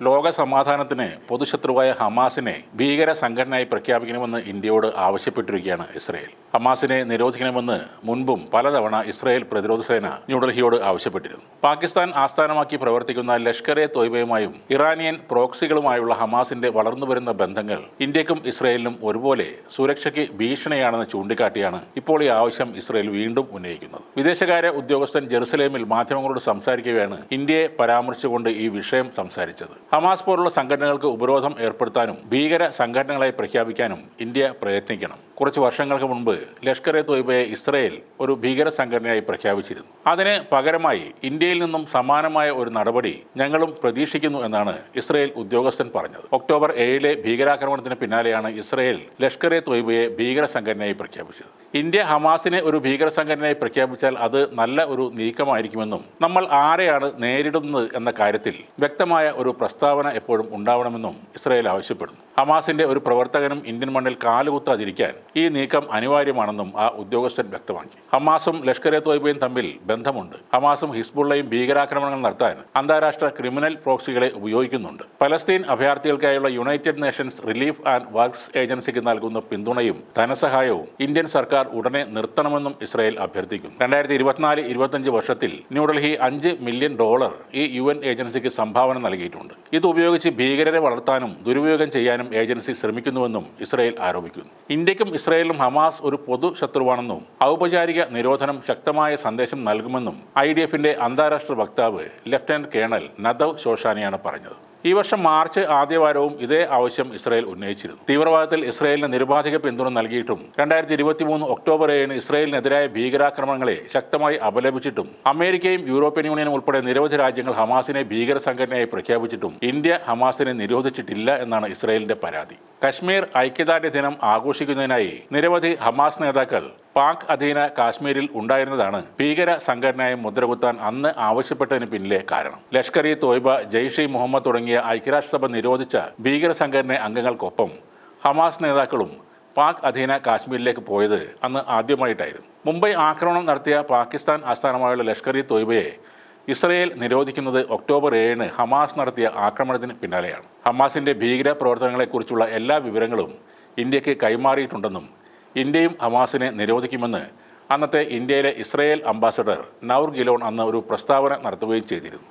ലോക സമാധാനത്തിന് പൊതുശത്രുവായ ഹമാസിനെ ഭീകര സംഘടനയായി പ്രഖ്യാപിക്കണമെന്ന് ഇന്ത്യയോട് ആവശ്യപ്പെട്ടിരിക്കുകയാണ് ഇസ്രയേൽ. ഹമാസിനെ നിരോധിക്കണമെന്ന് മുൻപും പലതവണ ഇസ്രയേൽ പ്രതിരോധ സേന ന്യൂഡൽഹിയോട് ആവശ്യപ്പെട്ടിരുന്നു. പാകിസ്ഥാൻ ആസ്ഥാനമാക്കി പ്രവർത്തിക്കുന്ന ലഷ്കർ എ തോയ്ബയുമായും ഇറാനിയൻ പ്രോക്സികളുമായുള്ള ഹമാസിന്റെ വളർന്നുവരുന്ന ബന്ധങ്ങൾ ഇന്ത്യക്കും ഇസ്രയേലിനും ഒരുപോലെ സുരക്ഷയ്ക്ക് ഭീഷണിയാണെന്ന് ചൂണ്ടിക്കാട്ടിയാണ് ഇപ്പോൾ ഈ ആവശ്യം ഇസ്രയേൽ വീണ്ടും ഉന്നയിക്കുന്നത്. വിദേശകാര്യ ഉദ്യോഗസ്ഥൻ ജെറുസലേമിൽ മാധ്യമങ്ങളോട് സംസാരിക്കവെയാണ് ഇന്ത്യയെ പരാമർശിച്ചുകൊണ്ട് ഈ വിഷയം സംസാരിച്ചത്. ഹമാസ് പോലുള്ള സംഘടനകൾക്ക് ഉപരോധം ഏർപ്പെടുത്താനും ഭീകര സംഘടനകളായി പ്രഖ്യാപിക്കാനും ഇന്ത്യ പ്രയത്നിക്കണം. കുറച്ച് വർഷങ്ങൾക്ക് മുൻപ് ലഷ്കർ എ തോയ്ബയെ ഇസ്രയേൽ ഒരു ഭീകര സംഘടനയായി പ്രഖ്യാപിച്ചിരുന്നു. അതിന് പകരമായി ഇന്ത്യയിൽ നിന്നും സമാനമായ ഒരു നടപടി ഞങ്ങളും പ്രതീക്ഷിക്കുന്നു എന്നാണ് ഇസ്രയേൽ ഉദ്യോഗസ്ഥൻ പറഞ്ഞത്. ഒക്ടോബർ ഏഴിലെ ഭീകരാക്രമണത്തിന് പിന്നാലെയാണ് ഇസ്രയേൽ ലഷ്കർ എ തോയ്ബയെ ഭീകര സംഘടനയായി പ്രഖ്യാപിച്ചത്. ഇന്ത്യ ഹമാസിനെ ഒരു ഭീകര സംഘടനയായി പ്രഖ്യാപിച്ചാൽ അത് നല്ല ഒരു നീക്കമായിരിക്കുമെന്നും നമ്മൾ ആരെയാണ് നേരിടുന്നത് എന്ന കാര്യത്തിൽ വ്യക്തമായ ഒരു പ്രസ്താവന എപ്പോഴും ഉണ്ടാവണമെന്നും ഇസ്രയേൽ ആവശ്യപ്പെടുന്നു. ഹമാസിന്റെ ഒരു പ്രവർത്തകനും ഇന്ത്യൻ മണ്ണിൽ കാലുകുത്താതിരിക്കാൻ ഈ നീക്കം അനിവാര്യമാണെന്നും ആ ഉദ്യോഗസ്ഥൻ വ്യക്തമാക്കി. ഹമാസും ലഷ്കർ എ തോയ്ബയും തമ്മിൽ ബന്ധമുണ്ട്. ഹമാസും ഹിസ്ബുള്ളയും ഭീകരാക്രമണങ്ങൾ നടത്താൻ അന്താരാഷ്ട്ര ക്രിമിനൽ പ്രോക്സികളെ ഉപയോഗിക്കുന്നുണ്ട്. Palestine അഭയാർത്ഥികൾക്കായുള്ള United Nations Relief and Works ഏജൻസിക്ക് നൽകുന്ന പിന്തുണയും ധനസഹായവും ഇന്ത്യൻ സർക്കാർ ഉടനെ നിർത്തണമെന്നും ഇസ്രായേൽ അഭ്യർത്ഥിക്കുന്നു. രണ്ടായിരത്തി ഇരുപത്തിനാല് ഇരുപത്തഞ്ച് വർഷത്തിൽ ന്യൂഡൽഹി അഞ്ച് മില്യൺ ഡോളർ ഈ യു ഏജൻസിക്ക് സംഭാവന നൽകിയിട്ടുണ്ട്. ഇത് ഉപയോഗിച്ച് ഭീകരരെ വളർത്താനും ദുരുപയോഗം ചെയ്യാനും ഏജൻസി ശ്രമിക്കുന്നുവെന്നും ഇസ്രായേൽ ആരോപിക്കുന്നു. ഇന്ത്യക്കും ഇസ്രായേലും ഹമാസ് ഒരു പൊതു ശത്രുവാണെന്നും ഔപചാരിക നിരോധനം ശക്തമായ സന്ദേശം നൽകുമെന്നും ഐ ഡി എഫിന്റെ അന്താരാഷ്ട്ര വക്താവ് ലഫ്റ്റനന്റ് കേണൽ നദവ് ശോഷാനിയാണ് പറഞ്ഞത്. ഈ വർഷം മാർച്ച് ആദ്യവാരവും ഇതേ ആവശ്യം ഇസ്രായേൽ ഉന്നയിച്ചിരുന്നു. തീവ്രവാദത്തിൽ ഇസ്രായേലിന് നിരുപാധിക പിന്തുണ നൽകിയിട്ടും രണ്ടായിരത്തി ഇരുപത്തി മൂന്ന് ഒക്ടോബർ ഏഴിന് ഇസ്രായേലിനെതിരായ ഭീകരാക്രമണങ്ങളെ ശക്തമായി അപലപിച്ചിട്ടും അമേരിക്കയും യൂറോപ്യൻ യൂണിയനും ഉൾപ്പെടെ നിരവധി രാജ്യങ്ങൾ ഹമാസിനെ ഭീകര സംഘടനയായി പ്രഖ്യാപിച്ചിട്ടും ഇന്ത്യ ഹമാസിനെ നിരോധിച്ചിട്ടില്ല എന്നാണ് ഇസ്രായേലിന്റെ പരാതി. കശ്മീർ ഐക്യദാർഢ്യ ദിനം ആഘോഷിക്കുന്നതിനായി നിരവധി ഹമാസ് നേതാക്കൾ പാക് അധീന കാശ്മീരിൽ ഉണ്ടായിരുന്നതാണ് ഭീകര സംഘടനയായി മുദ്രകുത്താൻ അന്ന് ആവശ്യപ്പെട്ടതിന് പിന്നിലെ കാരണം. ലഷ്കർ ഇ തോയ്ബ ജെയ്ഷെ മുഹമ്മദ് തുടങ്ങിയ ഐക്യരാഷ്ട്രസഭ നിരോധിച്ച ഭീകര സംഘടന അംഗങ്ങൾക്കൊപ്പം ഹമാസ് നേതാക്കളും പാക് അധീന കാശ്മീരിലേക്ക് പോയത് അന്ന് ആദ്യമായിട്ടായിരുന്നു. മുംബൈ ആക്രമണം നടത്തിയ പാകിസ്ഥാൻ ആസ്ഥാനമായുള്ള ലഷ്കർ ഇ തോയ്ബയെ ഇസ്രയേൽ നിരോധിക്കുന്നത് ഒക്ടോബർ ഏഴിന് ഹമാസ് നടത്തിയ ആക്രമണത്തിന് പിന്നാലെയാണ്. ഹമാസിന്റെ ഭീകര പ്രവർത്തനങ്ങളെക്കുറിച്ചുള്ള എല്ലാ വിവരങ്ങളും ഇന്ത്യയ്ക്ക് കൈമാറിയിട്ടുണ്ടെന്നും ഇന്ത്യയും ഹമാസിനെ നിരോധിക്കുമെന്ന് അന്നത്തെ ഇന്ത്യയിലെ ഇസ്രയേൽ അംബാസഡർ നൌർ ഗിലോൺ അന്ന് ഒരു പ്രസ്താവന നടത്തുകയും ചെയ്തിരുന്നു.